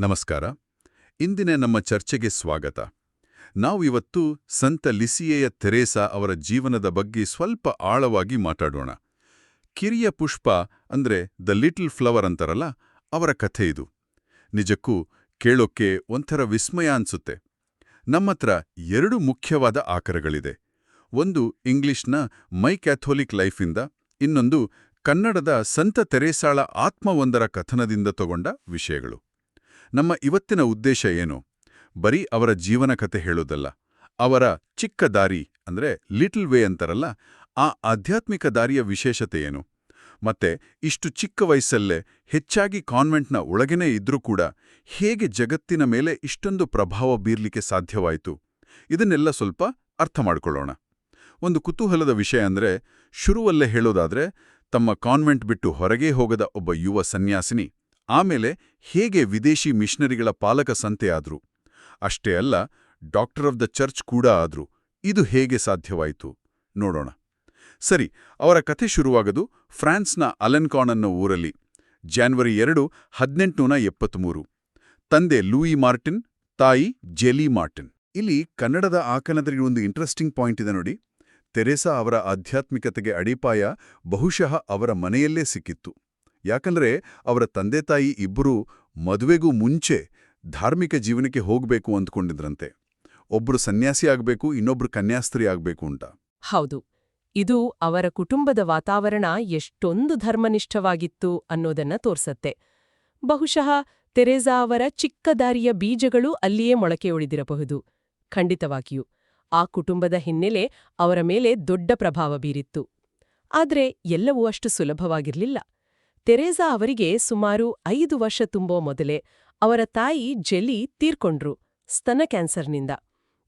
ನಮಸ್ಕಾರ. ಇಂದಿನ ನಮ್ಮ ಚರ್ಚೆಗೆ ಸ್ವಾಗತ. ನಾವು ಇವತ್ತು ಸಂತ ಲಿಸಿಯೆಯ ತೆರೇಸಾ ಅವರ ಜೀವನದ ಬಗ್ಗೆ ಸ್ವಲ್ಪ ಆಳವಾಗಿ ಮಾತಾಡೋಣ. ಕಿರಿಯ ಪುಷ್ಪ ಅಂದ್ರೆ ದ ಲಿಟಲ್ ಫ್ಲವರ್ ಅಂತಾರಲ್ಲ, ಅವರ ಕಥೆ ಇದು. ನಿಜಕ್ಕೂ ಕೇಳೋಕ್ಕೆ ಒಂಥರ ವಿಸ್ಮಯ ಅನ್ಸುತ್ತೆ. ನಮ್ಮತ್ರ ಎರಡು ಮುಖ್ಯವಾದ ಆಕರಗಳಿದೆ. ಒಂದು ಇಂಗ್ಲಿಷ್ನ ಮೈ ಕ್ಯಾಥೋಲಿಕ್ ಲೈಫಿಂದ, ಇನ್ನೊಂದು ಕನ್ನಡದ ಸಂತ ತೆರೇಸಾಳ ಆತ್ಮವೊಂದರ ಕಥನದಿಂದ ತಗೊಂಡ ವಿಷಯಗಳು. ನಮ್ಮ ಇವತ್ತಿನ ಉದ್ದೇಶ ಏನು? ಬರೀ ಅವರ ಜೀವನ ಕಥೆ ಹೇಳೋದಲ್ಲ, ಅವರ ಚಿಕ್ಕ ದಾರಿ ಅಂದ್ರೆ ಲಿಟಲ್ ವೇ ಅಂತಾರಲ್ಲ, ಆ ಆಧ್ಯಾತ್ಮಿಕ ದಾರಿಯ ವಿಶೇಷತೆ ಏನು? ಮತ್ತೆ ಇಷ್ಟು ಚಿಕ್ಕ ವಯಸ್ಸಲ್ಲೇ ಹೆಚ್ಚಾಗಿ ಕಾನ್ವೆಂಟ್ನ ಒಳಗೇನೇ ಇದ್ರೂ ಕೂಡ ಹೇಗೆ ಜಗತ್ತಿನ ಮೇಲೆ ಇಷ್ಟೊಂದು ಪ್ರಭಾವ ಬೀರ್ಲಿಕ್ಕೆ ಸಾಧ್ಯವಾಯಿತು? ಇದನ್ನೆಲ್ಲ ಸ್ವಲ್ಪ ಅರ್ಥ ಮಾಡಿಕೊಳ್ಳೋಣ. ಒಂದು ಕುತೂಹಲದ ವಿಷಯ ಅಂದ್ರೆ, ಶುರುವಲ್ಲೇ ಹೇಳೋದಾದ್ರೆ, ತಮ್ಮ ಕಾನ್ವೆಂಟ್ ಬಿಟ್ಟು ಹೊರಗೇ ಹೋಗದ ಒಬ್ಬ ಯುವ ಸನ್ಯಾಸಿನಿ ಆಮೇಲೆ ಹೇಗೆ ವಿದೇಶಿ ಮಿಷನರಿಗಳ ಪಾಲಕ ಸಂತೆ ಆದ್ರು ಅಷ್ಟೇ ಅಲ್ಲ ಡಾಕ್ಟರ್ ಆಫ್ ದ ಚರ್ಚ್ ಕೂಡ ಆದ್ರು. ಇದು ಹೇಗೆ ಸಾಧ್ಯವಾಯಿತು? ನೋಡೋಣ. ಸರಿ, ಅವರ ಕಥೆ ಶುರುವಾಗದು ಫ್ರಾನ್ಸ್ನ ಅಲೆನ್ಕಾನ್ ಅನ್ನೋ ಊರಲ್ಲಿ. ಜಾನ್ವರಿ ಎರಡು, ಹದಿನೆಂಟುನೂರ ತಂದೆ ಲೂಯಿ ಮಾರ್ಟಿನ್, ತಾಯಿ ಜೆಲಿ ಮಾರ್ಟಿನ್. ಇಲ್ಲಿ ಕನ್ನಡದ ಆಕನದಲ್ಲಿ ಒಂದು ಇಂಟ್ರೆಸ್ಟಿಂಗ್ ಪಾಯಿಂಟ್ ಇದೆ ನೋಡಿ. ತೆರೆಸಾ ಅವರ ಆಧ್ಯಾತ್ಮಿಕತೆಗೆ ಅಡಿಪಾಯ ಬಹುಶಃ ಅವರ ಮನೆಯಲ್ಲೇ ಸಿಕ್ಕಿತ್ತು. ಯಾಕಂದ್ರೆ ಅವರ ತಂದೆ ತಾಯಿ ಇಬ್ಬರೂ ಮದುವೆಗೂ ಮುಂಚೆ ಧಾರ್ಮಿಕ ಜೀವನಕ್ಕೆ ಹೋಗಬೇಕು ಅಂದ್ಕೊಂಡಿದ್ರಂತೆ. ಒಬ್ರು ಸನ್ಯಾಸಿ ಆಗಬೇಕು, ಇನ್ನೊಬ್ರು ಕನ್ಯಾಸ್ತ್ರೀ ಆಗಬೇಕು ಅಂತ. ಹೌದು. ಇದು ಅವರ ಕುಟುಂಬದ ವಾತಾವರಣ ಎಷ್ಟೊಂದು ಧರ್ಮನಿಷ್ಠವಾಗಿತ್ತು ಅನ್ನೋದನ್ನ ತೋರ್ಸತ್ತೆ. ಬಹುಶಃ ತೆರೆಸಾ ಅವರ ಚಿಕ್ಕದಾರಿಯ ಬೀಜಗಳು ಅಲ್ಲಿಯೇ ಮೊಳಕೆ ಒಳಿದಿರಬಹುದು ಖಂಡಿತವಾಗಿಯೂ, ಆ ಕುಟುಂಬದ ಹಿನ್ನೆಲೆ ಅವರ ಮೇಲೆ ದೊಡ್ಡ ಪ್ರಭಾವ ಬೀರಿತ್ತು. ಆದರೆ ಎಲ್ಲವೂ ಅಷ್ಟು ಸುಲಭವಾಗಿರ್ಲಿಲ್ಲ. ತೆರೇಸಾ ಅವರಿಗೆ ಸುಮಾರು ಐದು ವರ್ಷ ತುಂಬೋ ಮೊದಲೇ ಅವರ ತಾಯಿ ಜೆಲ್ಲಿ ತೀರ್ಕೊಂಡ್ರು ಸ್ತನ ಕ್ಯಾನ್ಸರ್ನಿಂದ.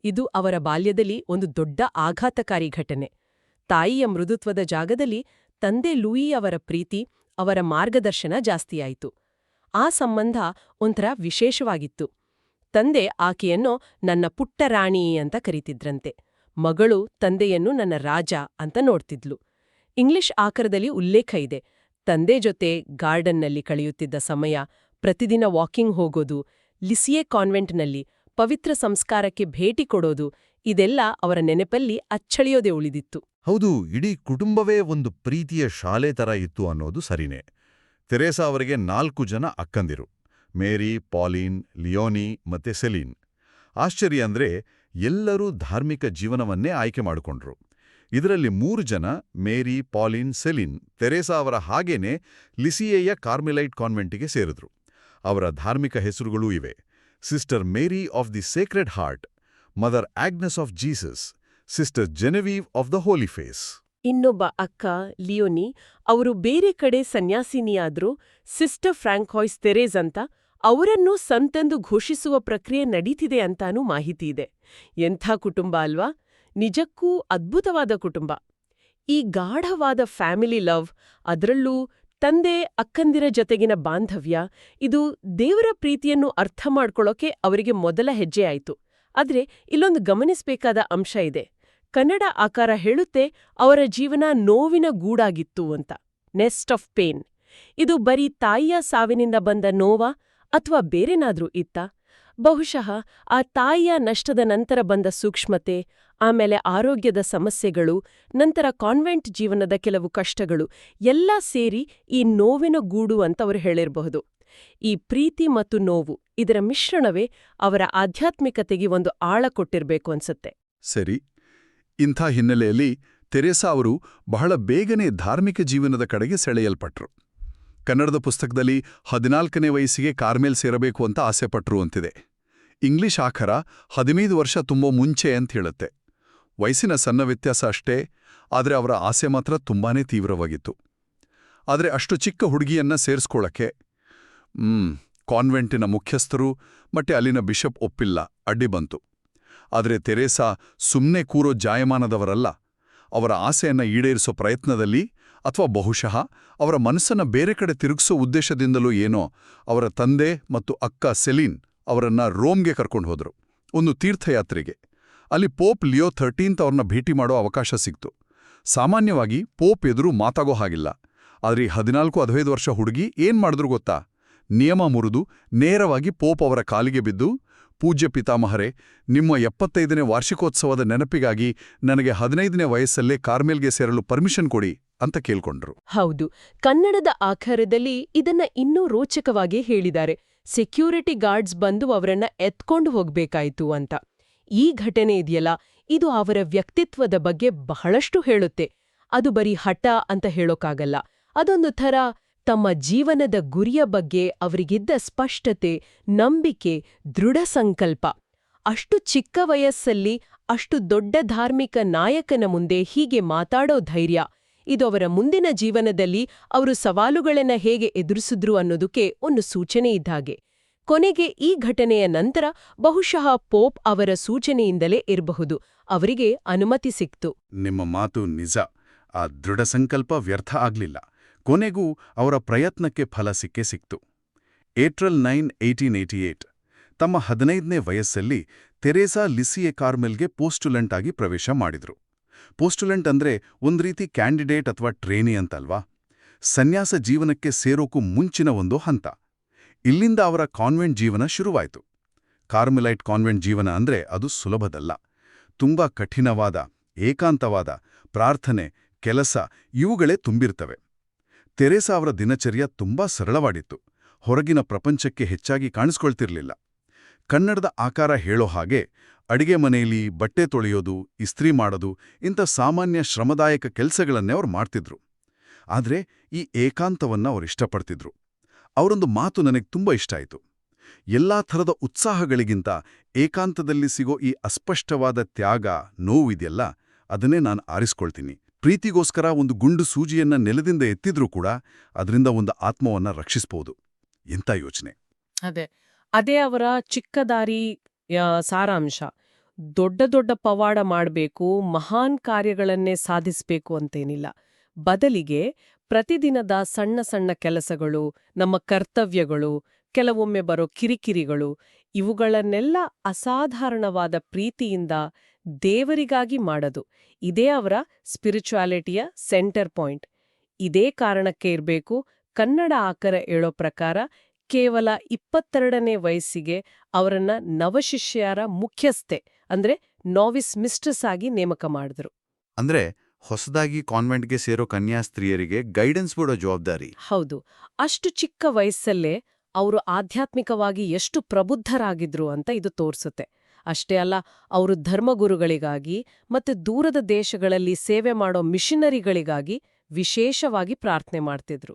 ಇದು ಅವರ ಬಾಲ್ಯದಲ್ಲಿ ಒಂದು ದೊಡ್ಡ ಆಘಾತಕಾರಿ ಘಟನೆ. ತಾಯಿಯ ಮೃದುತ್ವದ ಜಾಗದಲ್ಲಿ ತಂದೆ ಲೂಯಿ ಅವರ ಪ್ರೀತಿ, ಅವರ ಮಾರ್ಗದರ್ಶನ ಜಾಸ್ತಿಯಾಯಿತು. ಆ ಸಂಬಂಧ ಒಂಥರ ವಿಶೇಷವಾಗಿತ್ತು. ತಂದೆ ಆಕೆಯನ್ನು ನನ್ನ ಪುಟ್ಟ ರಾಣಿ ಅಂತ ಕರೀತಿದ್ರಂತೆ. ಮಗಳು ತಂದೆಯನ್ನು ನನ್ನ ರಾಜ ಅಂತ ನೋಡ್ತಿದ್ಲು. ಇಂಗ್ಲಿಷ್ ಆಕರದಲ್ಲಿ ಉಲ್ಲೇಖ ಇದೆ. ತಂದೆ ಜೊತೆ ಗಾರ್ಡನ್ನಲ್ಲಿ ಕಳೆಯುತ್ತಿದ್ದ ಸಮಯ, ಪ್ರತಿದಿನ ವಾಕಿಂಗ್ ಹೋಗೋದು, ಲಿಸಿಯೆ ಕಾನ್ವೆಂಟ್ನಲ್ಲಿ ಪವಿತ್ರ ಸಂಸ್ಕಾರಕ್ಕೆ ಭೇಟಿ ಕೊಡೋದು, ಇದೆಲ್ಲ ಅವರ ನೆನಪಲ್ಲಿ ಅಚ್ಚಳಿಯೋದೇ ಉಳಿದಿತ್ತು. ಹೌದು, ಇಡೀ ಕುಟುಂಬವೇ ಒಂದು ಪ್ರೀತಿಯ ಶಾಲೆ ತರ ಇತ್ತು ಅನ್ನೋದು ಸರಿನೇ. ತೆರೇಸಾ ಅವರಿಗೆ ನಾಲ್ಕು ಜನ ಅಕ್ಕಂದಿರು, ಮೇರಿ, ಪಾಲಿನ್, ಲಿಯೋನಿ ಮತ್ತೆ ಸೆಲೀನ್. ಆಶ್ಚರ್ಯ ಅಂದ್ರೆ ಎಲ್ಲರೂ ಧಾರ್ಮಿಕ ಜೀವನವನ್ನೇ ಆಯ್ಕೆ ಮಾಡಿಕೊಂಡ್ರು. ಇದರಲ್ಲಿ ಮೂರು ಜನ, ಮೇರಿ, ಪಾಲಿನ್, ಸೆಲಿನ್, ತೆರೇಸಾ ಅವರ ಹಾಗೇನೆ ಲಿಸಿಯೆಯ ಕಾರ್ಮೆಲೈಟ್ ಕಾನ್ವೆಂಟಿಗೆ ಸೇರಿದ್ರು. ಅವರ ಧಾರ್ಮಿಕ ಹೆಸರುಗಳೂ ಇವೆ. Sister Mary of the sacred heart, mother Agnes of Jesus, sister Genevieve of the holy face. ಇನ್ನೊಬ್ಬ ಅಕ್ಕ, ಲಿಯೋನಿ, ಅವರು ಬೇರೆ ಕಡೆ ಸನ್ಯಾಸಿನಿಯಾದ್ರೂ ಸಿಸ್ಟರ್ ಫ್ರಾಂಕಾಯ್ಸ್ ತೆರೇಸ್ ಅಂತ ಅವರನ್ನು ಸಂತೆಂದು ಘೋಷಿಸುವ ಪ್ರಕ್ರಿಯೆ ನಡೀತಿದೆ ಅಂತಾನೂ ಮಾಹಿತಿ ಇದೆ. ಎಂಥ ಕುಟುಂಬ ಅಲ್ವಾ? ನಿಜಕ್ಕೂ ಅದ್ಭುತವಾದ ಕುಟುಂಬ. ಈ ಗಾಢವಾದ ಫ್ಯಾಮಿಲಿ ಲವ್, ಅದರಲ್ಲೂ ತಂದೆ ಅಕ್ಕಂದಿರ ಜೊತೆಗಿನ ಬಾಂಧವ್ಯ, ಇದು ದೇವರ ಪ್ರೀತಿಯನ್ನು ಅರ್ಥ ಮಾಡ್ಕೊಳ್ಳೋಕೆ ಅವರಿಗೆ ಮೊದಲ ಹೆಜ್ಜೆ ಆಯಿತು. ಆದ್ರೆ ಇಲ್ಲೊಂದು ಗಮನಿಸಬೇಕಾದ ಅಂಶ ಇದೆ. ಕನ್ನಡ ಆಕಾರ ಹೇಳುತ್ತೆ, ಅವರ ಜೀವನ ನೋವಿನ ಗೂಡಾಗಿತ್ತು ಅಂತ. Nest of pain. ಇದು ಬರೀ ತಾಯಿಯ ಸಾವಿನಿಂದ ಬಂದ ನೋವಾ ಅಥವಾ ಬೇರೆನಾದ್ರೂ ಇತ್ತ? ಬಹುಶಃ ಆ ತಾಯಿಯ ನಷ್ಟದ ನಂತರ ಬಂದ ಸೂಕ್ಷ್ಮತೆ, ಆಮೇಲೆ ಆರೋಗ್ಯದ ಸಮಸ್ಯೆಗಳು, ನಂತರ ಕಾನ್ವೆಂಟ್ ಜೀವನದ ಕೆಲವು ಕಷ್ಟಗಳು, ಎಲ್ಲ ಸೇರಿ ಈ ನೋವಿನ ಗೂಡು ಅಂತ ಅವರು ಹೇಳಿರಬಹುದು. ಈ ಪ್ರೀತಿ ಮತ್ತು ನೋವು ಇದರ ಮಿಶ್ರಣವೇ ಅವರ ಆಧ್ಯಾತ್ಮಿಕತೆಗೆ ಒಂದು ಆಳ ಕೊಟ್ಟಿರಬೇಕು ಅನ್ಸುತ್ತೆ. ಸರಿ. ಇಂಥ ಹಿನ್ನೆಲೆಯಲ್ಲಿ ತೆರೇಸಾ ಅವರು ಬಹಳ ಬೇಗನೆ ಧಾರ್ಮಿಕ ಜೀವನದ ಕಡೆಗೆ ಸೆಳೆಯಲ್ಪಟ್ರು. ಕನ್ನಡದ ಪುಸ್ತಕದಲ್ಲಿ ಹದಿನಾಲ್ಕನೇ ವಯಸ್ಸಿಗೆ ಕಾರ್ಮೇಲ್ ಸೇರಬೇಕು ಅಂತ ಆಸೆಪಟ್ರು ಅಂತಿದೆ. ಇಂಗ್ಲಿಷ್ ಆಖರ ಹದಿನೈದು ವರ್ಷ ತುಂಬೋ ಮುಂಚೆ ಅಂತ ಹೇಳುತ್ತೆ. ವಯಸ್ಸಿನ ಸಣ್ಣ ವ್ಯತ್ಯಾಸ ಅಷ್ಟೇ, ಆದರೆ ಅವರ ಆಸೆ ಮಾತ್ರ ತುಂಬಾನೇ ತೀವ್ರವಾಗಿತ್ತು. ಆದರೆ ಅಷ್ಟು ಚಿಕ್ಕ ಹುಡುಗಿಯನ್ನ ಸೇರಿಸ್ಕೊಳ್ಳಕ್ಕೆ ಹ್ಮ್, ಕಾನ್ವೆಂಟಿನ ಮುಖ್ಯಸ್ಥರು ಮತ್ತೆ ಅಲ್ಲಿನ ಬಿಷಪ್ ಒಪ್ಪಿಲ್ಲ, ಅಡ್ಡಿ ಬಂತು. ಆದರೆ ತೆರೇಸಾ ಸುಮ್ಮನೆ ಕೂರೋ ಜಾಯಮಾನದವರಲ್ಲ, ಅವರ ಆಸೆಯನ್ನು ಈಡೇರಿಸೋ ಪ್ರಯತ್ನದಲ್ಲಿ ಅಥವಾ ಬಹುಶಃ ಅವರ ಮನಸ್ಸನ್ನ ಬೇರೆ ಕಡೆ ತಿರುಗಿಸೋ ಉದ್ದೇಶದಿಂದಲೂ ಏನೋ ಅವರ ತಂದೆ ಮತ್ತು ಅಕ್ಕ ಸೆಲೀನ್ ಅವರನ್ನ ರೋಮ್ಗೆ ಕರ್ಕೊಂಡು ಹೋದರು. ಒಂದು ತೀರ್ಥಯಾತ್ರೆಗೆ. ಅಲ್ಲಿ ಪೋಪ್ ಲಿಯೋ ಥರ್ಟೀನ್ತ್ ಅವ್ರನ್ನ ಭೇಟಿ ಮಾಡೋ ಅವಕಾಶ ಸಿಕ್ತು. ಸಾಮಾನ್ಯವಾಗಿ ಪೋಪ್ ಎದುರು ಮಾತಾಗೋ ಹಾಗಿಲ್ಲ. ಆದರೆ ಹದಿನಾಲ್ಕು, ಹದಿನೈದು ವರ್ಷ ಹುಡುಗಿ ಏನ್ ಮಾಡಿದ್ರು ಗೊತ್ತಾ? ನಿಯಮ ಮುರಿದು ನೇರವಾಗಿ ಪೋಪ್ ಅವರ ಕಾಲಿಗೆ ಬಿದ್ದು, ಪೂಜ್ಯ ಪಿತಾಮಹರೇ, ನಿಮ್ಮ ಎಪ್ಪತ್ತೈದನೇ ವಾರ್ಷಿಕೋತ್ಸವದ ನೆನಪಿಗಾಗಿ ನನಗೆ ಹದಿನೈದನೇ ವಯಸ್ಸಲ್ಲೇ ಕಾರ್ಮೆಲ್ಗೆ ಸೇರಲು ಪರ್ಮಿಷನ್ ಕೊಡಿ ಅಂತ ಕೇಳ್ಕೊಂಡ್ರು. ಹೌದು. ಕನ್ನಡದ ಆಕಾರದಲ್ಲಿ ಇದನ್ನ ಇನ್ನೂ ರೋಚಕವಾಗಿ ಹೇಳಿದ್ದಾರೆ. ಸೆಕ್ಯೂರಿಟಿ ಗಾರ್ಡ್ಸ್ ಬಂದು ಅವರನ್ನ ಎತ್ಕೊಂಡು ಹೋಗ್ಬೇಕಾಯ್ತು ಅಂತ. ಈ ಘಟನೆ ಇದೆಯಲ್ಲ, ಇದು ಅವರ ವ್ಯಕ್ತಿತ್ವದ ಬಗ್ಗೆ ಬಹಳಷ್ಟು ಹೇಳುತ್ತೆ. ಅದು ಬರೀ ಹಠ ಅಂತ ಹೇಳೋಕ್ಕಾಗಲ್ಲ ಅದೊಂದು ಥರ ತಮ್ಮ ಜೀವನದ ಗುರಿಯ ಬಗ್ಗೆ ಅವರಿಗಿದ್ದ ಸ್ಪಷ್ಟತೆ, ನಂಬಿಕೆ, ದೃಢ ಸಂಕಲ್ಪ. ಅಷ್ಟು ಚಿಕ್ಕ ವಯಸ್ಸಲ್ಲಿ ಅಷ್ಟು ದೊಡ್ಡ ಧಾರ್ಮಿಕ ನಾಯಕನ ಮುಂದೆ ಹೀಗೆ ಮಾತಾಡೋ ಧೈರ್ಯ ಇದು ಅವರ ಮುಂದಿನ ಜೀವನದಲ್ಲಿ ಅವರು ಸವಾಲುಗಳನ್ನು ಹೇಗೆ ಎದುರಿಸಿದ್ರು ಅನ್ನೋದಕ್ಕೆ ಒಂದು ಸೂಚನೆ ಇದ್ದಾಗೆ ಕೊನೆಗೆ ಈ ಘಟನೆಯ ನಂತರ ಬಹುಶಃ ಪೋಪ್ ಅವರ ಸೂಚನೆಯಿಂದಲೇ ಇರಬಹುದು. ಅವರಿಗೆ ಅನುಮತಿ ಸಿಕ್ತು. ನಿಮ್ಮ ಮಾತು ನಿಜ. ಆ ದೃಢ ಸಂಕಲ್ಪ ವ್ಯರ್ಥ ಆಗ್ಲಿಲ್ಲ. ಕೊನೆಗೂ ಅವರ ಪ್ರಯತ್ನಕ್ಕೆ ಫಲ ಸಿಕ್ಕೇ ಸಿಕ್ತು. April nine, eighteen eighty eight. ತಮ್ಮ ಹದಿನೈದನೇ ವಯಸ್ಸಲ್ಲಿ ತೆರೇಸಾ ಲಿಸಿಯೆ ಕಾರ್ಮೆಲ್ಗೆ ಪೋಸ್ಟುಲೆಂಟ್ ಆಗಿ ಪ್ರವೇಶ ಮಾಡಿದ್ರು. ಪೋಸ್ಟುಲೆಂಟ್ ಅಂದ್ರೆ ಒಂದು ರೀತಿ ಕ್ಯಾಂಡಿಡೇಟ್ ಅಥವಾ ಟ್ರೇನಿ ಅಂತಲ್ವಾ? ಸನ್ಯಾಸ ಜೀವನಕ್ಕೆ ಸೇರೋಕು ಮುಂಚಿನ ಒಂದು ಹಂತ. ಇಲ್ಲಿಂದ ಅವರ ಕಾನ್ವೆಂಟ್ ಜೀವನ ಶುರುವಾಯಿತು. ಕಾರ್ಮೆಲೈಟ್ ಕಾನ್ವೆಂಟ್ ಜೀವನ ಅಂದ್ರೆ ಅದು ಸುಲಭದಲ್ಲ. ತುಂಬಾ ಕಠಿಣವಾದ, ಏಕಾಂತವಾದ, ಪ್ರಾರ್ಥನೆ, ಕೆಲಸ ಇವುಗಳೇ ತುಂಬಿರ್ತವೆ. ತೆರೆಸಾ ಅವರ ದಿನಚರ್ಯ ತುಂಬಾ ಸರಳವಾಡಿತ್ತು. ಹೊರಗಿನ ಪ್ರಪಂಚಕ್ಕೆ ಹೆಚ್ಚಾಗಿ ಕಾಣಿಸ್ಕೊಳ್ತಿರ್ಲಿಲ್ಲ. ಕನ್ನಡದ ಆಕಾರ ಹೇಳೋ ಹಾಗೆ ಅಡಿಗೆ ಮನೆಯಲ್ಲಿ ಬಟ್ಟೆ ತೊಳೆಯೋದು, ಇಸ್ತ್ರಿ ಮಾಡೋದು ಇಂಥ ಸಾಮಾನ್ಯ ಶ್ರಮದಾಯಕ ಕೆಲಸಗಳನ್ನೇ ಅವ್ರು ಮಾಡ್ತಿದ್ರು. ಆದರೆ ಈ ಏಕಾಂತವನ್ನ ಅವರು ಇಷ್ಟಪಡ್ತಿದ್ರು. ಅವರೊಂದು ಮಾತು ನನಗೆ ತುಂಬಾ ಇಷ್ಟ ಆಯಿತು. ಎಲ್ಲಾ ಥರದ ಉತ್ಸಾಹಗಳಿಗಿಂತ ಏಕಾಂತದಲ್ಲಿ ಸಿಗೋ ಈ ಅಸ್ಪಷ್ಟವಾದ ತ್ಯಾಗ, ನೋವಿದೆಯಲ್ಲ, ಅದನ್ನೇ ನಾನು ಆರಿಸ್ಕೊಳ್ತೀನಿ. ಪ್ರೀತಿಗೋಸ್ಕರ ಒಂದು ಗುಂಡು ಸೂಜಿಯನ್ನ ನೆಲದಿಂದ ಎತ್ತಿದ್ರೂ ಕೂಡ ಅದರಿಂದ ಒಂದು ಆತ್ಮವನ್ನ ರಕ್ಷಿಸಬಹುದು ಎಂಥ ಯೋಚನೆ? ಅದೇ. ಅದೇ ಅವರ ಚಿಕ್ಕದಾರಿ ಸಾರಾಂಶ. ದೊಡ್ಡ ದೊಡ್ಡ ಪವಾಡ ಮಾಡಬೇಕು, ಮಹಾನ್ ಕಾರ್ಯಗಳನ್ನೇ ಸಾಧಿಸಬೇಕು ಅಂತೇನಿಲ್ಲ. ಬದಲಿಗೆ ಪ್ರತಿದಿನದ ಸಣ್ಣ ಸಣ್ಣ ಕೆಲಸಗಳು, ನಮ್ಮ ಕರ್ತವ್ಯಗಳು, ಕೆಲವೊಮ್ಮೆ ಬರೋ ಕಿರಿಕಿರಿಗಳು, ಇವುಗಳನ್ನೆಲ್ಲ ಅಸಾಧಾರಣವಾದ ಪ್ರೀತಿಯಿಂದ ದೇವರಿಗಾಗಿ ಮಾಡದು. ಇದೇ ಅವರ ಸ್ಪಿರಿಚುಯಾಲಿಟಿಯ ಸೆಂಟರ್ ಪಾಯಿಂಟ್. ಇದೇ ಕಾರಣಕ್ಕೆ ಇರಬೇಕು, ಕನ್ನಡ ಆಕರ ಹೇಳೋ ಪ್ರಕಾರ ಕೇವಲ ಇಪ್ಪತ್ತೆರಡನೇ ವಯಸ್ಸಿಗೆ ಅವರನ್ನ ನವಶಿಷ್ಯರ ಮುಖ್ಯಸ್ಥೆ. ಅಂದ್ರೆ ನೋವಿಸ್ ಮಿಸ್ಟ್ರೆಸ್ ಆಗಿ ನೇಮಕ ಮಾಡಿದ್ರು. ಅಂದ್ರೆ ಹೊಸದಾಗಿ ಕಾನ್ವೆಂಟ್ಗೆ ಸೇರೋ ಕನ್ಯಾಸ್ತ್ರೀಯರಿಗೆ ಗೈಡೆನ್ಸ್ ಬಿಡೋ ಜವಾಬ್ದಾರಿ. ಹೌದು. ಅಷ್ಟು ಚಿಕ್ಕ ವಯಸ್ಸಲ್ಲೇ ಅವರು ಆಧ್ಯಾತ್ಮಿಕವಾಗಿ ಎಷ್ಟು ಪ್ರಬುದ್ಧರಾಗಿದ್ರು ಅಂತ ಇದು ತೋರಿಸುತ್ತೆ. ಅಷ್ಟೇ ಅಲ್ಲ ಅವರು ಧರ್ಮಗುರುಗಳಿಗಾಗಿ ಮತ್ತು ದೂರದ ದೇಶಗಳಲ್ಲಿ ಸೇವೆ ಮಾಡೋ ಮಿಷನರಿಗಳಿಗಾಗಿ ವಿಶೇಷವಾಗಿ ಪ್ರಾರ್ಥನೆ ಮಾಡ್ತಿದ್ರು.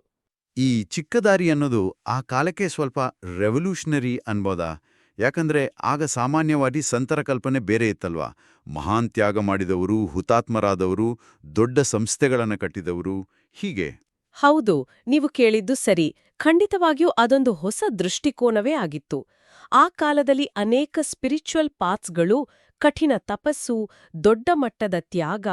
ಈ ಚಿಕ್ಕದಾರಿ ಅನ್ನೋದು ಆ ಕಾಲಕ್ಕೆ ಸ್ವಲ್ಪ ರೆವಲ್ಯೂಷನರಿ ಅನ್ಬೋದಾ? ಯಾಕಂದ್ರೆ ಆಗ ಸಾಮಾನ್ಯವಾಗಿ ಸಂತರ ಕಲ್ಪನೆ ಬೇರೆ ಇತ್ತಲ್ವಾ? ಮಹಾನ್ ತ್ಯಾಗ ಮಾಡಿದವರು, ಹುತಾತ್ಮರಾದವರು, ದೊಡ್ಡ ಸಂಸ್ಥೆಗಳನ್ನು ಕಟ್ಟಿದವರು, ಹೀಗೆ. ಹೌದು, ನೀವು ಕೇಳಿದ್ದು ಸರಿ. ಖಂಡಿತವಾಗಿಯೂ ಅದೊಂದು ಹೊಸ ದೃಷ್ಟಿಕೋನವೇ ಆಗಿತ್ತು. ಆ ಕಾಲದಲ್ಲಿ ಅನೇಕ ಸ್ಪಿರಿಚುವಲ್ ಪಾತ್ಸ್ಗಳು ಕಠಿಣ ತಪಸ್ಸು, ದೊಡ್ಡ ಮಟ್ಟದ ತ್ಯಾಗ,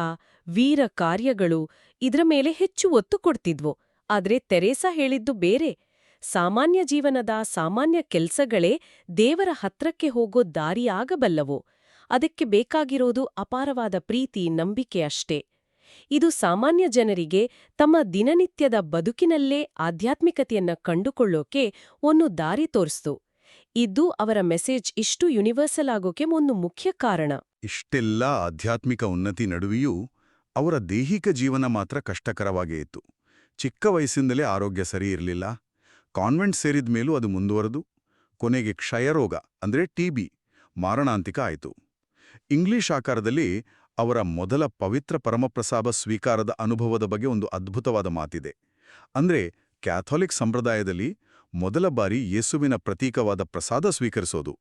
ವೀರ ಕಾರ್ಯಗಳು, ಇದರ ಮೇಲೆ ಹೆಚ್ಚು ಒತ್ತು ಕೊಡ್ತಿದ್ವು. ಆದ್ರೆ ತೆರೇಸಾ ಹೇಳಿದ್ದು ಬೇರೆ. ಸಾಮಾನ್ಯ ಜೀವನದ ಸಾಮಾನ್ಯ ಕೆಲ್ಸಗಳೇ ದೇವರ ಹತ್ರಕ್ಕೆ ಹೋಗೋ ದಾರಿಯಾಗಬಲ್ಲವೋ. ಅದಕ್ಕೆ ಬೇಕಾಗಿರೋದು ಅಪಾರವಾದ ಪ್ರೀತಿ, ನಂಬಿಕೆ ಅಷ್ಟೇ. ಇದು ಸಾಮಾನ್ಯ ಜನರಿಗೆ ತಮ್ಮ ದಿನನಿತ್ಯದ ಬದುಕಿನಲ್ಲೇ ಆಧ್ಯಾತ್ಮಿಕತೆಯನ್ನ ಕಂಡುಕೊಳ್ಳೋಕೆ ಒಂದು ದಾರಿ ತೋರಿಸ್ತು. ಇದು ಅವರ ಮೆಸೇಜ್ ಇಷ್ಟು ಯೂನಿವರ್ಸಲ್ ಆಗೋಕೆ ಒಂದು ಮುಖ್ಯ ಕಾರಣ. ಇಷ್ಟೆಲ್ಲ ಆಧ್ಯಾತ್ಮಿಕ ಉನ್ನತಿ ನಡುವೆಯೂ ಅವರ ದೈಹಿಕ ಜೀವನ ಮಾತ್ರ ಕಷ್ಟಕರವಾಗೇ ಇತ್ತು. ಚಿಕ್ಕ ವಯಸ್ಸಿಂದಲೇ ಆರೋಗ್ಯ ಸರಿ ಇರಲಿಲ್ಲ. ಕಾನ್ವೆಂಟ್ ಸೇರಿದ ಮೇಲೂ ಅದು ಮುಂದುವರೆದು ಕೊನೆಗೆ ಕ್ಷಯರೋಗ, ಅಂದ್ರೆ ಟಿಬಿ ಮಾರಣಾಂತಿಕ ಆಯಿತು. ಇಂಗ್ಲಿಷ್ ಆಕಾರದಲ್ಲಿ ಅವರ ಮೊದಲ ಪವಿತ್ರ ಪರಮಪ್ರಸಾದ ಸ್ವೀಕಾರದ ಅನುಭವದ ಬಗ್ಗೆ ಒಂದು ಅದ್ಭುತವಾದ ಮಾತಿದೆ. ಅಂದ್ರೆ ಕ್ಯಾಥೋಲಿಕ್ ಸಂಪ್ರದಾಯದಲ್ಲಿ ಮೊದಲ ಬಾರಿ ಯೇಸುವಿನ ಪ್ರತೀಕವಾದ ಪ್ರಸಾದ ಸ್ವೀಕರಿಸೋದು.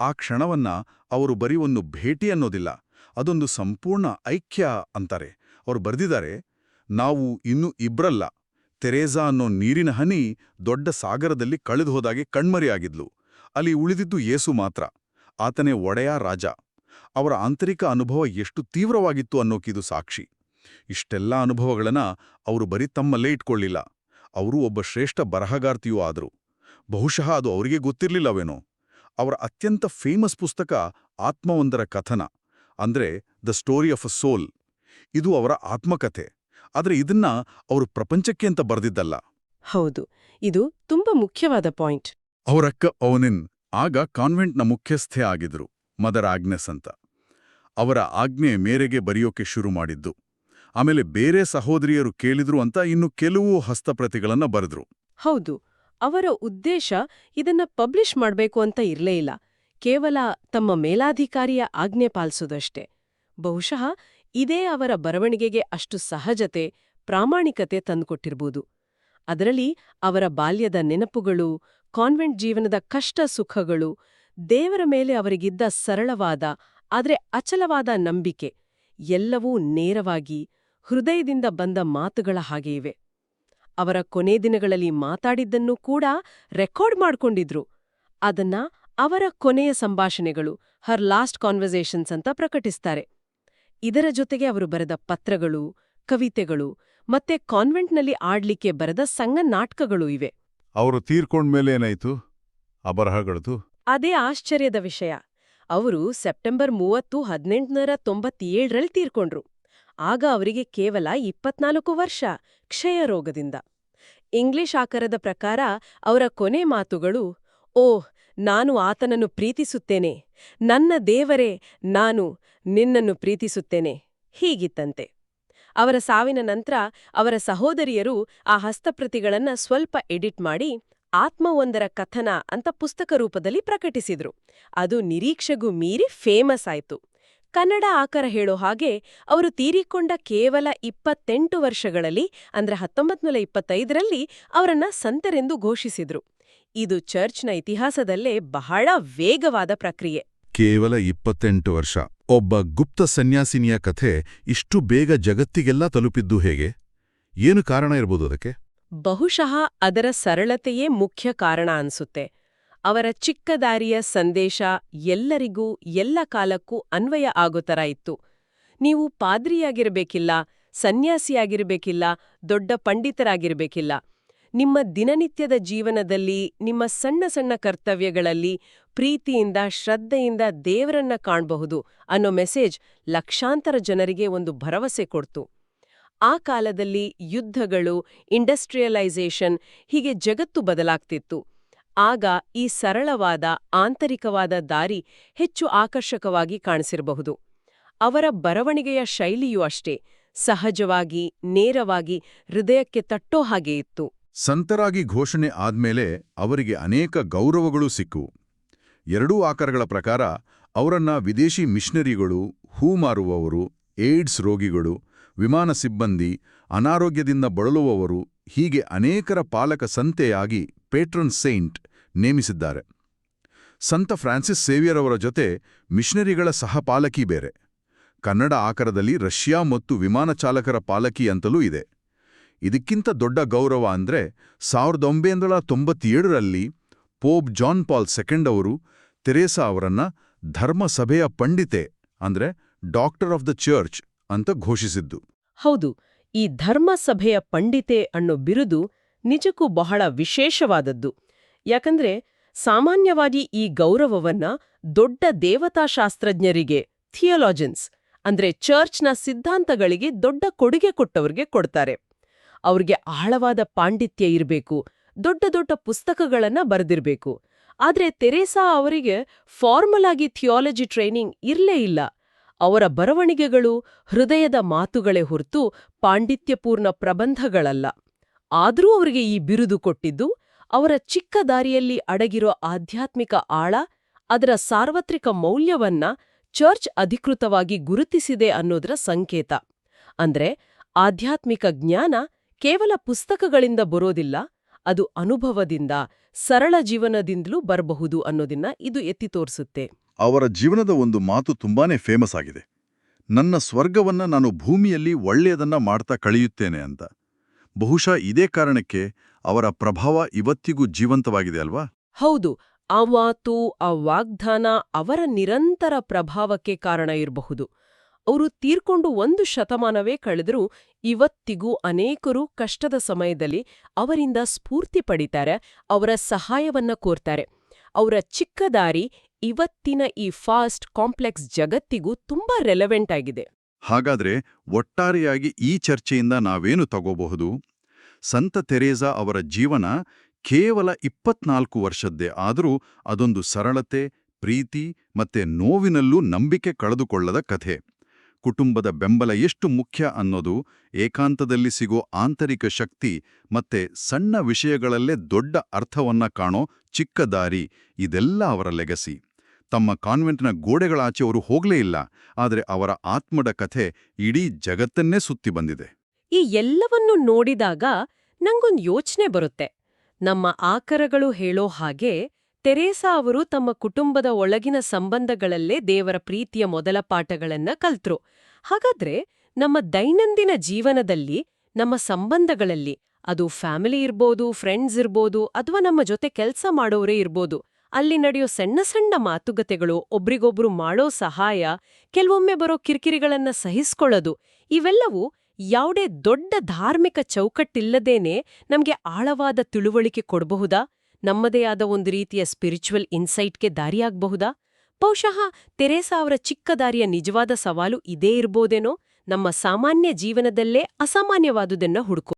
ಆ ಕ್ಷಣವನ್ನ ಅವರು ಬರೀ ಒಂದು ಭೇಟಿ ಅನ್ನೋದಿಲ್ಲ, ಅದೊಂದು ಸಂಪೂರ್ಣ ಐಕ್ಯ ಅಂತಾರೆ. ಅವರು ಬರೆದಿದ್ದಾರೆ, ನಾವು ಇನ್ನೂ ಇಬ್ರಲ್ಲ ತೆರೇಸಾ ಅನ್ನೋ ನೀರಿನ ಹನಿ ದೊಡ್ಡ ಸಾಗರದಲ್ಲಿ ಕಳೆದು ಹೋದಾಗೆ ಕಣ್ಮರೆಯಾಗಿದ್ಲು. ಅಲ್ಲಿ ಉಳಿದಿದ್ದು ಏಸು ಮಾತ್ರ. ಆತನೇ ಒಡೆಯ ರಾಜ. ಅವರ ಆಂತರಿಕ ಅನುಭವ ಎಷ್ಟು ತೀವ್ರವಾಗಿತ್ತು ಅನ್ನೋಕಿದು ಸಾಕ್ಷಿ. ಇಷ್ಟೆಲ್ಲ ಅನುಭವಗಳನ್ನ ಅವರು ಬರೀ ತಮ್ಮಲ್ಲೇ ಇಟ್ಕೊಳ್ಳಿಲ್ಲ. ಅವರು ಒಬ್ಬ ಶ್ರೇಷ್ಠ ಬರಹಗಾರ್ತಿಯೂ ಆದರು. ಬಹುಶಃ ಅದು ಅವರಿಗೆ ಗೊತ್ತಿರಲಿಲ್ಲವೇನೋ. ಅವರ ಅತ್ಯಂತ ಫೇಮಸ್ ಪುಸ್ತಕ ಆತ್ಮವೊಂದರ ಕಥನ. ಅಂದ್ರೆ the story of a soul. ಇದು ಅವರ ಆತ್ಮಕಥೆ. ಆದರೆ ಇದನ್ನ ಅವರು ಪ್ರಪಂಚಕ್ಕೆ ಅಂತ ಬರೆದಿದ್ದಲ್ಲ. ಹೌದು. ಇದು ತುಂಬಾ ಮುಖ್ಯವಾದ ಪಾಯಿಂಟ್. ಅವರಕ್ಕ ಅವನಿನ್ ಆಗ ಕಾನ್ವೆಂಟ್ನ ಮುಖ್ಯಸ್ಥೆ ಆಗಿದ್ರು ಮದರ್ ಆಗ್ನೆಸ್ ಅಂತ. ಅವರ ಆಜ್ಞೆ ಮೇರೆಗೆ ಬರೆಯೋಕೆ ಶುರು ಮಾಡಿದ್ದು. ಆಮೇಲೆ ಬೇರೆ ಸಹೋದರಿಯರು ಕೇಳಿದ್ರು ಅಂತ ಇನ್ನು ಕೆಲವು ಹಸ್ತಪ್ರತಿಗಳನ್ನ ಬರೆದ್ರು. ಹೌದು. ಅವರ ಉದ್ದೇಶ ಇದನ್ನ ಪಬ್ಲಿಷ್ ಮಾಡಬೇಕು ಅಂತ ಇರಲೇ ಇಲ್ಲ. ಕೇವಲ ತಮ್ಮ ಮೇಲಾಧಿಕಾರಿಯ ಆಜ್ಞೆ ಪಾಲಿಸೋದಷ್ಟೇ. ಬಹುಶಃ ಇದೇ ಅವರ ಬರವಣಿಗೆಗೆ ಅಷ್ಟು ಸಹಜತೆ, ಪ್ರಾಮಾಣಿಕತೆ ತಂದುಕೊಟ್ಟಿರ್ಬೋದು. ಅದರಲ್ಲಿ ಅವರ ಬಾಲ್ಯದ ನೆನಪುಗಳು, ಕಾನ್ವೆಂಟ್ ಜೀವನದ ಕಷ್ಟ ಸುಖಗಳು, ದೇವರ ಮೇಲೆ ಅವರಿಗಿದ್ದ ಸರಳವಾದ, ಆದರೆ ಅಚಲವಾದ ನಂಬಿಕೆ, ಎಲ್ಲವೂ ನೇರವಾಗಿ, ಹೃದಯದಿಂದ ಬಂದ ಮಾತುಗಳ ಹಾಗೆ ಇವೆ. ಅವರ ಕೊನೆ ದಿನಗಳಲ್ಲಿ ಮಾತಾಡಿದ್ದನ್ನು ಕೂಡ ರೆಕಾರ್ಡ್ ಮಾಡ್ಕೊಂಡಿದ್ರು. ಅದನ್ನ ಅವರ ಕೊನೆಯ ಸಂಭಾಷಣೆಗಳು, ಹರ್ ಲಾಸ್ಟ್ ಕಾನ್ವರ್ಸೇಷನ್ಸ್ ಅಂತ ಪ್ರಕಟಿಸ್ತಾರೆ. ಇದರ ಜೊತೆಗೆ ಅವರು ಬರೆದ ಪತ್ರಗಳು ಕವಿತೆಗಳು ಮತ್ತೆ ಕಾನ್ವೆಂಟ್ನಲ್ಲಿ ಆಡ್ಲಿಕ್ಕೆ ಬರೆದ ಸಂಘ ನಾಟಕಗಳು ಇವೆ. ಅವರು ತೀರ್ಕೊಂಡ್ಮೇಲೆ ಏನಾಯ್ತು? ಅಬರಹಗಳದು? ಬರಹಗಳದು ಅದೇ ಆಶ್ಚರ್ಯದ ವಿಷಯ. ಅವರು ಸೆಪ್ಟೆಂಬರ್ ಮೂವತ್ತು ಹದಿನೆಂಟುನೂರ ತೊಂಬತ್ತೇಳರಲ್ಲಿ ತೀರ್ಕೊಂಡ್ರು. ಆಗ ಅವರಿಗೆ ಕೇವಲ ಇಪ್ಪತ್ನಾಲ್ಕು ವರ್ಷ ಕ್ಷಯ ರೋಗದಿಂದ. ಇಂಗ್ಲಿಷ್ ಆಕರದ ಪ್ರಕಾರ ಅವರ ಕೊನೆ ಮಾತುಗಳು ಓಹ್ ನಾನು ಆತನನ್ನು ಪ್ರೀತಿಸುತ್ತೇನೆ. ನನ್ನ ದೇವರೇ, ನಾನು ನಿನ್ನನ್ನು ಪ್ರೀತಿಸುತ್ತೇನೆ. ಹೀಗಿತ್ತಂತೆ. ಅವರ ಸಾವಿನ ನಂತರ ಅವರ ಸಹೋದರಿಯರು ಆ ಹಸ್ತಪ್ರತಿಗಳನ್ನ ಸ್ವಲ್ಪ ಎಡಿಟ್ ಮಾಡಿ ಆತ್ಮವೊಂದರ ಕಥನ ಅಂತ ಪುಸ್ತಕ ರೂಪದಲ್ಲಿ ಪ್ರಕಟಿಸಿದ್ರು. ಅದು ನಿರೀಕ್ಷೆಗೂ ಮೀರಿ ಫೇಮಸ್ ಆಯ್ತು. ಕನ್ನಡ ಆಕರ ಹೇಳೋ ಹಾಗೆ ಅವರು ತೀರಿಕೊಂಡ ಕೇವಲ ಇಪ್ಪತ್ತೆಂಟು ವರ್ಷಗಳಲ್ಲಿ ಅಂದ್ರೆ ಹತ್ತೊಂಬತ್ನೂರ ಇಪ್ಪತ್ತೈದರಲ್ಲಿ ಅವರನ್ನ ಸಂತರೆಂದು ಘೋಷಿಸಿದ್ರು. ಇದು ಚರ್ಚ್ನ ಇತಿಹಾಸದಲ್ಲೇ ಬಹಳ ವೇಗವಾದ ಪ್ರಕ್ರಿಯೆ. ಕೇವಲ ಇಪ್ಪತ್ತೆಂಟು ವರ್ಷ. ಒಬ್ಬ ಗುಪ್ತ ಸನ್ಯಾಸಿನಿಯ ಕಥೆ ಇಷ್ಟು ಬೇಗ ಜಗತ್ತಿಗೆಲ್ಲ ತಲುಪಿದ್ದು ಹೇಗೆ? ಏನು ಕಾರಣ ಇರ್ಬೋದು ಅದಕ್ಕೆ? ಬಹುಶಃ ಅದರ ಸರಳತೆಯೇ ಮುಖ್ಯ ಕಾರಣ ಅನ್ಸುತ್ತೆ. ಅವರ ಚಿಕ್ಕ ದಾರಿಯ ಸಂದೇಶ ಎಲ್ಲರಿಗೂ ಎಲ್ಲ ಕಾಲಕ್ಕೂ ಅನ್ವಯ ಆಗೋ ಥರ ಇತ್ತು. ನೀವು ಪಾದ್ರಿಯಾಗಿರಬೇಕಿಲ್ಲ ಸನ್ಯಾಸಿಯಾಗಿರಬೇಕಿಲ್ಲ ದೊಡ್ಡ ಪಂಡಿತರಾಗಿರ್ಬೇಕಿಲ್ಲ. ನಿಮ್ಮ ದಿನನಿತ್ಯದ ಜೀವನದಲ್ಲಿ, ನಿಮ್ಮ ಸಣ್ಣ ಸಣ್ಣ ಕರ್ತವ್ಯಗಳಲ್ಲಿ ಪ್ರೀತಿಯಿಂದ, ಶ್ರದ್ಧೆಯಿಂದ ದೇವರನ್ನ ಕಾಣಬಹುದು ಅನ್ನೋ ಮೆಸೇಜ್ ಲಕ್ಷಾಂತರ ಜನರಿಗೆ ಒಂದು ಭರವಸೆ ಕೊಡ್ತು. ಆ ಕಾಲದಲ್ಲಿ ಯುದ್ಧಗಳು, ಇಂಡಸ್ಟ್ರಿಯಲೈಸೇಷನ್ ಹೀಗೆ ಜಗತ್ತು ಬದಲಾಗ್ತಿತ್ತು. ಆಗ ಈ ಸರಳವಾದ, ಆಂತರಿಕವಾದ ದಾರಿ ಹೆಚ್ಚು ಆಕರ್ಷಕವಾಗಿ ಕಾಣಿಸಿರಬಹುದು. ಅವರ ಬರವಣಿಗೆಯ ಶೈಲಿಯೂ ಅಷ್ಟೇ, ಸಹಜವಾಗಿ, ನೇರವಾಗಿ ಹೃದಯಕ್ಕೆ ತಟ್ಟೋ ಹಾಗೆ ಇತ್ತು. ಸಂತರಾಗಿ ಘೋಷಣೆ ಆದ್ಮೇಲೆ ಅವರಿಗೆ ಅನೇಕ ಗೌರವಗಳು ಸಿಕ್ಕು. ಎರಡೂ ಆಕರಗಳ ಪ್ರಕಾರ ಅವರನ್ನ ವಿದೇಶಿ ಮಿಷನರಿಗಳು, ಹೂ ಮಾರುವವರು, ಏಡ್ಸ್ ರೋಗಿಗಳು, ವಿಮಾನ ಸಿಬ್ಬಂದಿ, ಅನಾರೋಗ್ಯದಿಂದ ಬಳಲುವವರು, ಹೀಗೆ ಅನೇಕರ ಪಾಲಕ ಸಂತೆಯಾಗಿ ಪೇಟ್ರನ್ ಸೈಂಟ್ ನೇಮಿಸಿದ್ದಾರೆ. ಸಂತ ಫ್ರಾನ್ಸಿಸ್ ಸೇವಿಯರ್ ಅವರ ಜೊತೆ ಮಿಷನರಿಗಳ ಸಹಪಾಲಕಿ ಬೇರೆ. ಕನ್ನಡ ಆಕರದಲ್ಲಿ ರಷ್ಯಾ ಮತ್ತು ವಿಮಾನ ಚಾಲಕರ ಪಾಲಕಿ ಅಂತಲೂ ಇದೆ. ಇದಕ್ಕಿಂತ ದೊಡ್ಡ ಗೌರವ ಅಂದ್ರೆ ಸಾವಿರದ ಒಂಬೈನೂರ ತೊಂಬತ್ತೇಳರಲ್ಲಿ ಪೋಪ್ ಜಾನ್ ಪಾಲ್ ಸೆಕೆಂಡ್ ಅವರು ತೆರೇಸಾ ಅವರನ್ನು ಧರ್ಮಸಭೆಯ ಪಂಡಿತೆ ಅಂದ್ರೆ ಡಾಕ್ಟರ್ ಆಫ್ ದ ಚರ್ಚ್ ಅಂತ ಘೋಷಿಸಿದ್ದು. ಹೌದು, ಈ ಧರ್ಮಸಭೆಯ ಪಂಡಿತೆ ಅನ್ನೋ ಬಿರುದು ನಿಜಕ್ಕೂ ಬಹಳ ವಿಶೇಷವಾದದ್ದು. ಯಾಕಂದ್ರೆ ಸಾಮಾನ್ಯವಾಗಿ ಈ ಗೌರವವನ್ನ ದೊಡ್ಡ ದೇವತಾಶಾಸ್ತ್ರಜ್ಞರಿಗೆ, ಥಿಯೋಲಾಜಿನ್ಸ್ ಅಂದ್ರೆ ಚರ್ಚ್ನ ಸಿದ್ಧಾಂತಗಳಿಗೆ ದೊಡ್ಡ ಕೊಡುಗೆ ಕೊಟ್ಟವರಿಗೆ ಕೊಡ್ತಾರೆ. ಅವ್ರಿಗೆ ಆಳವಾದ ಪಾಂಡಿತ್ಯ ಇರಬೇಕು, ದೊಡ್ಡ ದೊಡ್ಡ ಪುಸ್ತಕಗಳನ್ನ ಬರೆದಿರಬೇಕು. ಆದ್ರೆ ತೆರೇಸಾ ಅವರಿಗೆ ಫಾರ್ಮಲ್ ಆಗಿ ಥಿಯಾಲಜಿ ಟ್ರೈನಿಂಗ್ ಇರ್ಲೇ ಇಲ್ಲ. ಅವರ ಬರವಣಿಗೆಗಳು ಹೃದಯದ ಮಾತುಗಳೇ ಹೊರತು ಪಾಂಡಿತ್ಯಪೂರ್ಣ ಪ್ರಬಂಧಗಳಲ್ಲ. ಆದರೂ ಅವರಿಗೆ ಈ ಬಿರುದು ಕೊಟ್ಟಿದ್ದು, ಅವರ ಚಿಕ್ಕ ದಾರಿಯಲ್ಲಿ ಅಡಗಿರೋ ಆಧ್ಯಾತ್ಮಿಕ ಆಳ, ಅದರ ಸಾರ್ವತ್ರಿಕ ಮೌಲ್ಯವನ್ನ ಚರ್ಚ್ ಅಧಿಕೃತವಾಗಿ ಗುರುತಿಸಿದೆ ಅನ್ನೋದರ ಸಂಕೇತ. ಅಂದ್ರೆ ಆಧ್ಯಾತ್ಮಿಕ ಜ್ಞಾನ ಕೇವಲ ಪುಸ್ತಕಗಳಿಂದ ಬರೋದಿಲ್ಲ ಅದು ಅನುಭವದಿಂದ ಸರಳ ಜೀವನದಿಂದಲೂ ಬರಬಹುದು ಅನ್ನೋದನ್ನ ಇದು ಎತ್ತಿ ತೋರಿಸುತ್ತೆ. ಅವರ ಜೀವನದ ಒಂದು ಮಾತು ತುಂಬಾನೇ ಫೇಮಸ್ ಆಗಿದೆ. ನನ್ನ ಸ್ವರ್ಗವನ್ನ ನಾನು ಭೂಮಿಯಲ್ಲಿ ಒಳ್ಳೆಯದನ್ನ ಮಾಡ್ತಾ ಕಳೆಯುತ್ತೇನೆ ಅಂತ. ಬಹುಶಃ ಇದೇ ಕಾರಣಕ್ಕೆ ಅವರ ಪ್ರಭಾವ ಇವತ್ತಿಗೂ ಜೀವಂತವಾಗಿದೆ ಅಲ್ವಾ? ಹೌದು ಆ ಮಾತು ಆ ವಾಗ್ದಾನ ಅವರ ನಿರಂತರ ಪ್ರಭಾವಕ್ಕೆ ಕಾರಣ ಇರಬಹುದು. ಅವರು ತೀರ್ಕೊಂಡು ಒಂದು ಶತಮಾನವೇ ಕಳೆದರೂ ಇವತ್ತಿಗೂ ಅನೇಕರು ಕಷ್ಟದ ಸಮಯದಲ್ಲಿ ಅವರಿಂದ ಸ್ಫೂರ್ತಿ ಪಡಿತಾರೆ, ಅವರ ಸಹಾಯವನ್ನ ಕೋರ್ತಾರೆ. ಅವರ ಚಿಕ್ಕ ದಾರಿ ಇವತ್ತಿನ ಈ ಫಾಸ್ಟ್ ಕಾಂಪ್ಲೆಕ್ಸ್ ಜಗತ್ತಿಗೂ ತುಂಬಾ ರೆಲೆವೆಂಟ್ ಆಗಿದೆ. ಹಾಗಾದ್ರೆ ಒಟ್ಟಾರೆಯಾಗಿ ಈ ಚರ್ಚೆಯಿಂದ ನಾವೇನು ತಗೋಬಹುದು? ಸಂತ ತೆರೇಸಾ ಅವರ ಜೀವನ ಕೇವಲ ಇಪ್ಪತ್ನಾಲ್ಕು ವರ್ಷದ್ದೇ ಆದರೂ ಅದೊಂದು ಸರಳತೆ, ಪ್ರೀತಿ ಮತ್ತೆ ನೋವಿನಲ್ಲೂ ನಂಬಿಕೆ ಕಳೆದುಕೊಳ್ಳದ ಕಥೆ. ಕುಟುಂಬದ ಬೆಂಬಲ ಎಷ್ಟು ಮುಖ್ಯ ಅನ್ನೋದು ಏಕಾಂತದಲ್ಲಿ ಸಿಗೋ ಆಂತರಿಕ ಶಕ್ತಿ ಮತ್ತೆ ಸಣ್ಣ ವಿಷಯಗಳಲ್ಲೇ ದೊಡ್ಡ ಅರ್ಥವನ್ನ ಕಾಣೋ ಚಿಕ್ಕ ದಾರಿ ಇದೆಲ್ಲ ಅವರ ಲೆಗಸಿ. ತಮ್ಮ ಕಾನ್ವೆಂಟ್ನ ಗೋಡೆಗಳಾಚೆ ಅವರು ಹೋಗಲೇ ಇಲ್ಲ, ಆದರೆ ಅವರ ಆತ್ಮದ ಕಥೆ ಇಡೀ ಜಗತ್ತನ್ನೇ ಸುತ್ತಿ ಬಂದಿದೆ. ಈ ಎಲ್ಲವನ್ನು ನೋಡಿದಾಗ ನಂಗೊಂದು ಯೋಚನೆ ಬರುತ್ತೆ. ನಮ್ಮ ಆಕರಗಳು ಹೇಳೋ ಹಾಗೆ ತೆರೇಸಾ ಅವರು ತಮ್ಮ ಕುಟುಂಬದ ಒಳಗಿನ ಸಂಬಂಧಗಳಲ್ಲೇ ದೇವರ ಪ್ರೀತಿಯ ಮೊದಲ ಪಾಠಗಳನ್ನ ಕಲ್ತ್ರು. ಹಾಗಾದ್ರೆ ನಮ್ಮ ದೈನಂದಿನ ಜೀವನದಲ್ಲಿ, ನಮ್ಮ ಸಂಬಂಧಗಳಲ್ಲಿ ಅದು ಫ್ಯಾಮಿಲಿ ಇರ್ಬೋದು, ಫ್ರೆಂಡ್ಸ್ ಇರ್ಬೋದು ಅಥವಾ ನಮ್ಮ ಜೊತೆ ಕೆಲ್ಸ ಮಾಡೋರೇ ಇರ್ಬೋದು, ಅಲ್ಲಿ ನಡೆಯೋ ಸಣ್ಣ ಸಣ್ಣ ಮಾತುಕತೆಗಳು, ಒಬ್ರಿಗೊಬ್ರು ಮಾಡೋ ಸಹಾಯ, ಕೆಲವೊಮ್ಮೆ ಬರೋ ಕಿರಿಕಿರಿಗಳನ್ನ ಸಹಿಸ್ಕೊಳ್ಳೋದು, ಇವೆಲ್ಲವೂ ಯಾವುದೇ ದೊಡ್ಡ ಧಾರ್ಮಿಕ ಚೌಕಟ್ಟಿಲ್ಲದೇನೆ ನಮ್ಗೆ ಆಳವಾದ ತಿಳುವಳಿಕೆ ಕೊಡಬಹುದಾ? ನಮ್ಮದೇ ಆದ ಒಂದು ರೀತಿಯ ಸ್ಪಿರಿಚುವಲ್ ಇನ್ಸೈಟ್ಗೆ ದಾರಿಯಾಗಬಹುದಾ? ಬಹುಶಃ ತೆರೆಸಾ ಅವರ ಚಿಕ್ಕ ದಾರಿಯ ನಿಜವಾದ ಸವಾಲು ಇದೇ ಇರ್ಬೋದೇನೋ? ನಮ್ಮ ಸಾಮಾನ್ಯ ಜೀವನದಲ್ಲೇ ಅಸಾಮಾನ್ಯವಾದುದನ್ನ ಹುಡುಕೋ